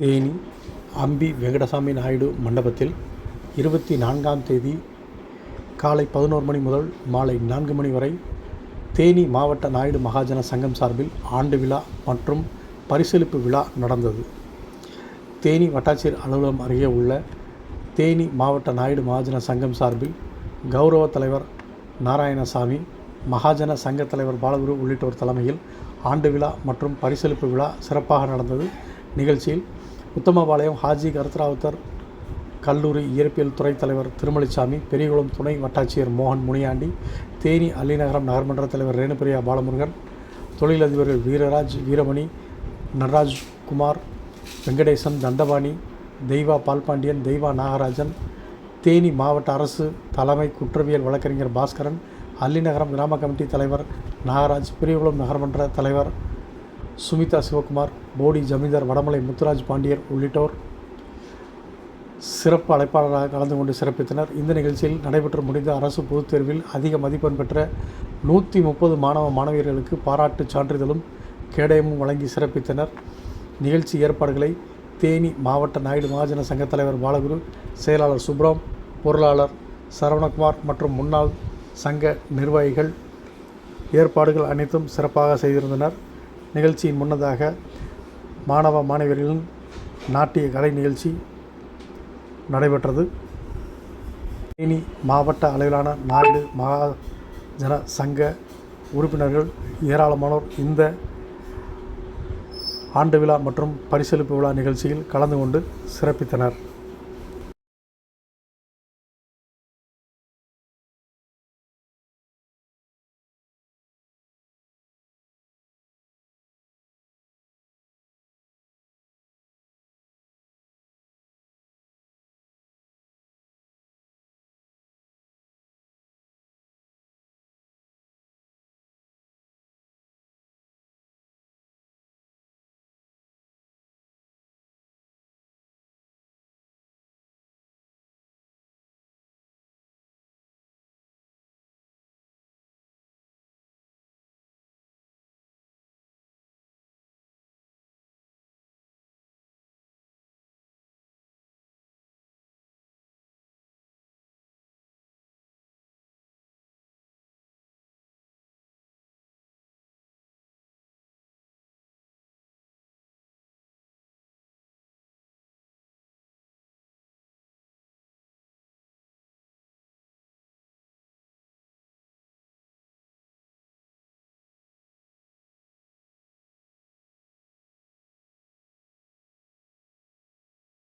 தேனி அம்பி வெங்கடசாமி நாயுடு மண்டபத்தில் இருபத்தி நான்காம் தேதி காலை பதினோரு மணி முதல் மாலை நான்கு மணி வரை தேனி மாவட்ட நாயுடு மகாஜன சங்கம் சார்பில் ஆண்டு விழா மற்றும் பரிசளிப்பு விழா நடந்தது. தேனி வட்டாட்சியர் அலுவலகம் அருகே உள்ள தேனி மாவட்ட நாயுடு மகாஜன சங்கம் சார்பில் கௌரவ தலைவர் நாராயணசாமி மகாஜன சங்க தலைவர் பாலகுரு உள்ளிட்டோர் தலைமையில் ஆண்டு விழா மற்றும் பரிசளிப்பு விழா சிறப்பாக நடந்தது. நிகழ்ச்சியில் உத்தமபாளையம் ஹாஜி கருத்ராவுத்தர் கல்லூரி இயற்பியல் துறை தலைவர் திருமலைசாமி பெரியகுளம் துணை வட்டாட்சியர் மோகன் முனியாண்டி தேனி அள்ளிநகரம் நகர்மன்ற தலைவர் ரேணுபிரியா பாலமுருகன் தொழிலதிபர்கள் வீரராஜ் வீரமணி நடராஜ் குமார் வெங்கடேசன் தண்டபாணி தெய்வா பால்பாண்டியன் தெய்வா நாகராஜன் தேனி மாவட்ட அரசு தலைமை குற்றவியல் வழக்கறிஞர் பாஸ்கரன் அள்ளிநகரம் கிராம கமிட்டி தலைவர் நாகராஜ் பெரியகுளம் நகர்மன்ற தலைவர் சுமிதா சிவகுமார் போடி ஜமீன்தார் வடமலை முத்துராஜ் பாண்டியர் உள்ளிட்டோர் சிறப்பு அழைப்பாளராக கலந்து கொண்டு சிறப்பித்தனர். இந்த நிகழ்ச்சியில் நடைபெற்று முடிந்த அரசு பொதுத் தேர்வில் அதிக மதிப்பெண் பெற்ற நூற்றி முப்பது மாணவ மாணவியர்களுக்கு பாராட்டுச் சான்றிதழும் கேடயமும் வழங்கி சிறப்பித்தனர். நிகழ்ச்சி ஏற்பாடுகளை தேனி மாவட்ட நாயுடு மகாஜன சங்க தலைவர் பாலகுரு செயலாளர் சுப்ரம் பொருளாளர் சரவணகுமார் மற்றும் முன்னாள் சங்க நிர்வாகிகள் ஏற்பாடுகள் அனைத்தும் சிறப்பாக செய்திருந்தனர். நிகழ்ச்சியின் முன்னதாக மாணவ மாணவியர்களின் நாட்டிய கலை நிகழ்ச்சி நடைபெற்றது. தேனி மாவட்ட அளவிலான நாயுடு மகாஜன சங்க உறுப்பினர்கள் ஏராளமானோர் இந்த ஆண்டு விழா மற்றும் பரிசளிப்பு விழா நிகழ்ச்சியில் கலந்து கொண்டு சிறப்பித்தனர்.